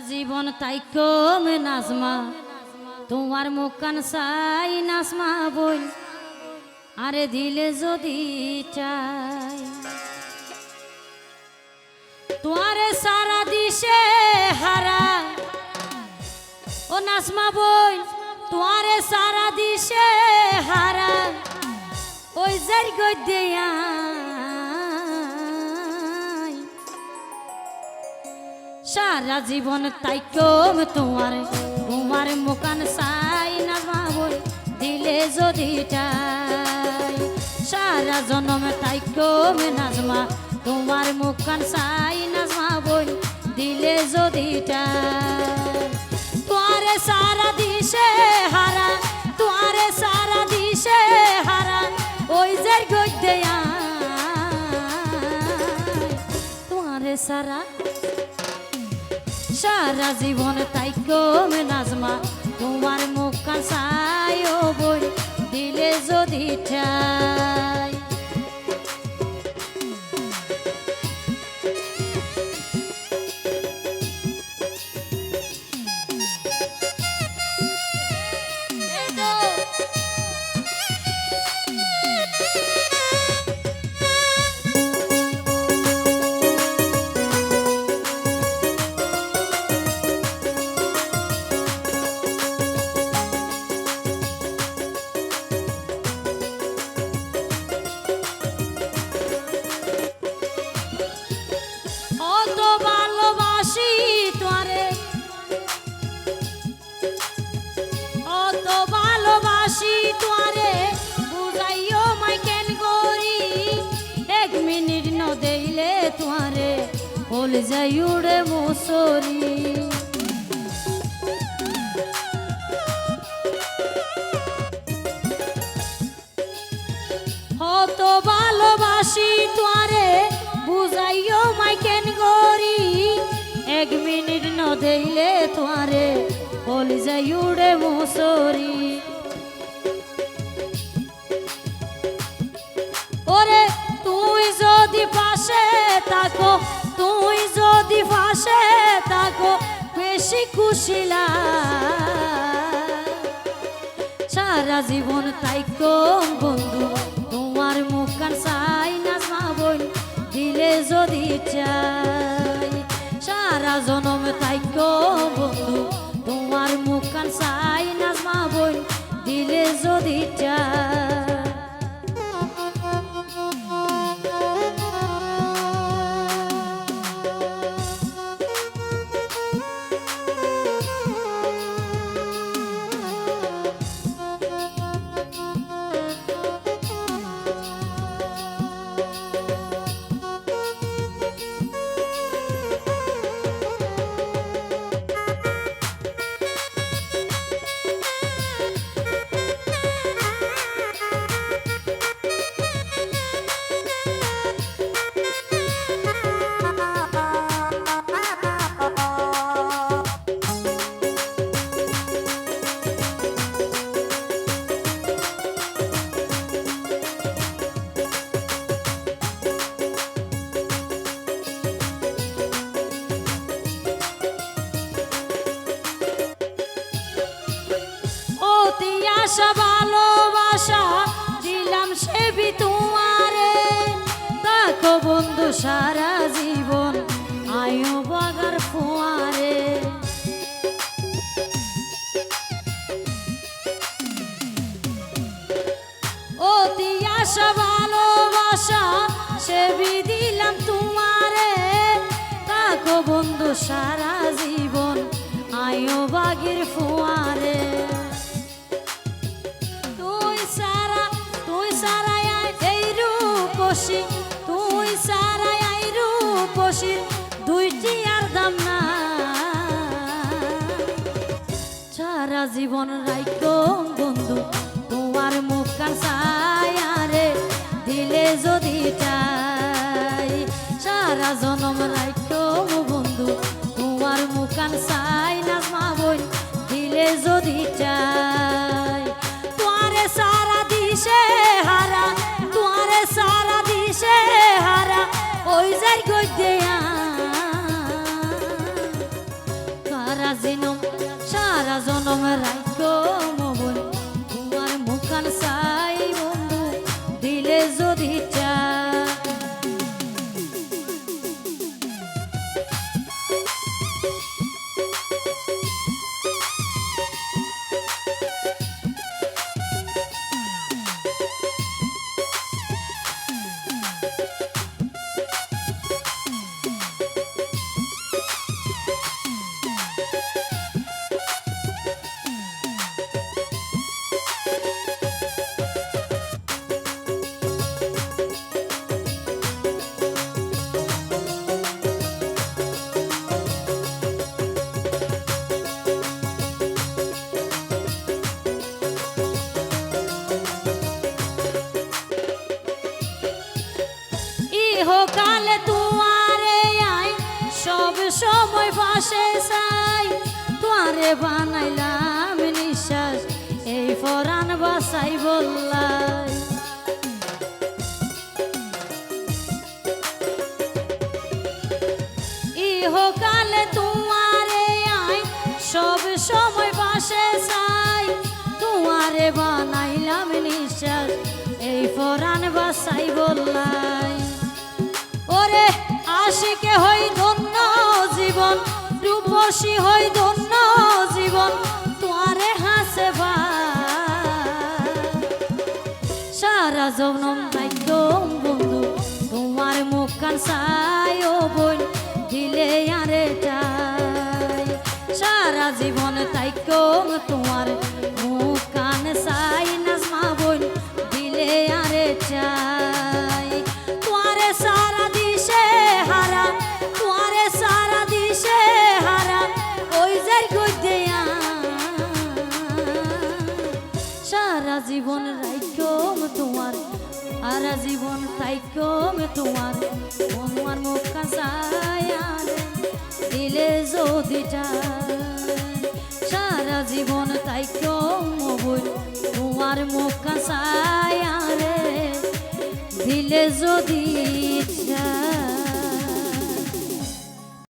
জীবন তাই কম নাজমা। তোমার মুখ কান সাই নাজমা বই। আরে দিলে যদি চাই। তোমারে সারা দিশে হারা। ও নাজমা বই, তোমারে সারা দিশে হারা। ওই জারি গদ্যা সারা জীবন তাই কম তোমার। তোমার মুকান সাই নাজমা বই দিলে যদি চাই সারা জনম তাই কম নাজমা, তোমার মুকান সাই নাজমা বই দিলে যদি চাই তোয়ারে সারা দিশে হারা তোয়ারে সারা দিশে হারা, ওই যে গদ্যে তোমারে সারা সারা জীবন তাই কমে নাজমা। তোমার মুখ কাঁসায় বই দিলে যদি ঠাই। ভালোবাসি তোরে মাই কেন করি এক মিনিট ন দেইলে তোরে বল যাই উড়ে মুসরি। অত ভালোবাসি তোরে বুঝাইও মাই কেন গরি। এক মিনিট ন দেইলে তোরে উড়ে মুসরি। যদি পাশে থাকো, তুই যদি পাশে থাকো, বেশি খুশি লাগে। সারা জীবন তাই কম বন্ধু, তোমার মুখান চাই না সাবন দিলে যদি চাই সারা জনম তাই আশা ভালোবাসা দিলাম সেবি তোমারে। দেখো বন্ধু, সারা জীবন আয়ু বাগার ফুয়ারে। ভালোবাসা দিলাম তোমারে। বন্ধু, সারা জীবন আয়ু বাগির ফুয়ারে। রূপসী। তুই সারাই এই রূপসী, দুইটি আর দাম না সারা জীবন রাইকো বন্ধু, তোমার মুখ কাঁসায়ারে দিলে যদি চাই। সারা জনম রাইকো বন্ধু, তোমার মুখ কাঁসাই না বই দিলে যদি চাই। দিলে ইহকালে তুয়ারে আই সব সময় পাশে চাই তোয়ারে বানাইলাম রূপসী হই ধন্য জীবন তোয়ারে হাসে সারা জনম একদম বন্ধু, তোমার মুখ কান চাই ও বোন, দিলে আরে চাই সারা জীবন তাই কম তোমার জীবন রাইকম তোমার, সারা জীবন তাইকম তোমার তোমার মুখ কাঁচায় দিলে যদি। সারা জীবন তাইকম বই তোমার মুখ কাঁচায় দিলে যদি চায়